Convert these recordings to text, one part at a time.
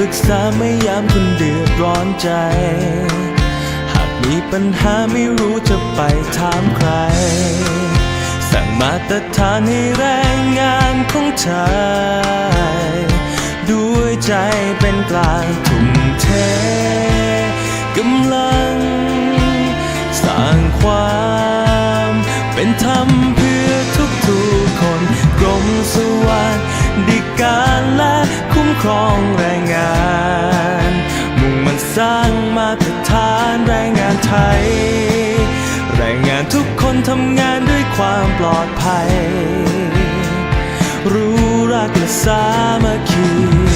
ปรึกษาไม่ยามคุณเดือดร้อนใจ หากมีปัญหาไม่รู้จะไปถามใคร สั่งมาตรฐานให้แรงงานของชายด้วยใจเป็นกลางทุ่มานแรงงานไทย แรงงานทุกคนทำงานด้วยความปลอดภัย รู้รักและสามัคคี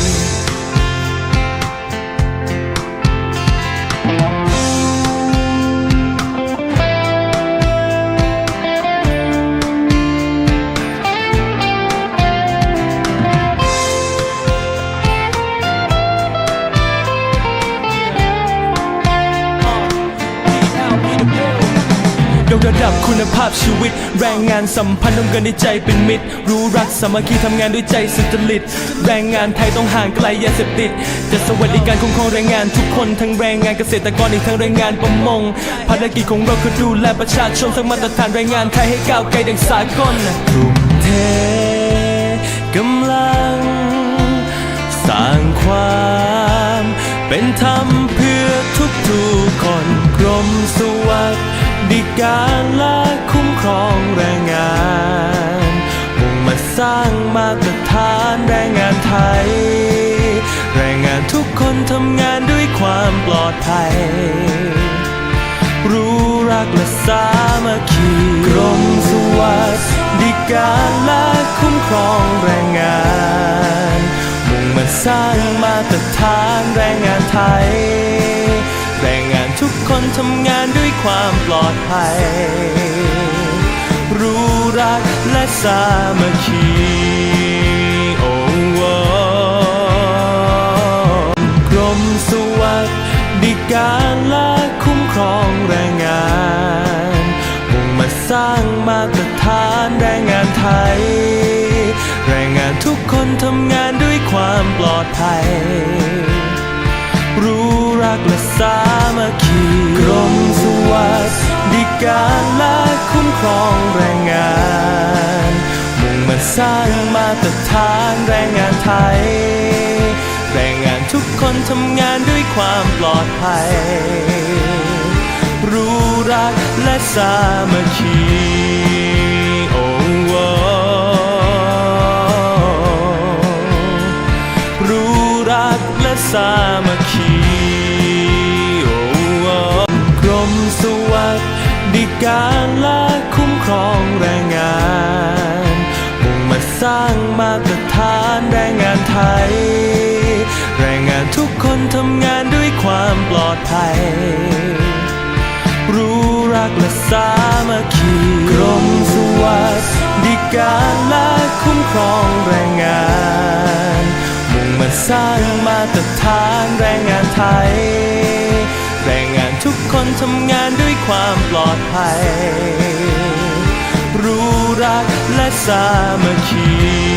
ระดับคุณภาพชีวิต แรงงานสัมพันธ์ร่วมกันในใจเป็นมิตร รู้รักสามัคคีทำงานด้วยใจสุจริต แรงงานไทยต้องห่างไกลยาเสพติดจะสวัสดิการคุ้มครองแรงงานทุกคนทั้งแรงงานเกษตรกรอีกทั้งแรงงานประมง ภารกิจของเราคือดูแลประชาชนสร้างมาตรฐานแรงงานไทยให้ก้าวไกลดังสากลทุ่มเทกำลัง สร้างความเป็นธรรม ภัย รู้รักและสามัคคีกรมสวัสดิการและคุ้มครองแรงงาน มุ่งมาสร้างมาตรฐานแรงงานไทย แรงงานทุกคนทำงานด้วยความปลอดภัย รู้รักและสามัคคี การและคุ้มครองแรงงานมุ่งมาสร้างมาตรฐานแรงงานไทย แรงงานทุกคนทำงานด้วยความปลอดภัย รู้รักและสามัคคีกรมสวัสดิการและคุ้มครองแรงงาน มุ่งมาสร้างมาตรฐานแรงงานไทย ภัย รู้รักและสามัคคีโอ้โรู้รักและสามัคคีโอ้โกรมสวัสดิการและคุ้มครองแรงงานมุ่งมาสร้างมาตรฐานแรงงานไทย คนทำงานด้วยความปลอดภัย รู้รักและสามัคคีกรมสวัสดิการและคุ้มครองแรงงาน มุ่งมาสร้างมาตรฐานแรงงานไทย แรงงานทุกคนทำงานด้วยความปลอดภัย รู้รักและสามัคคี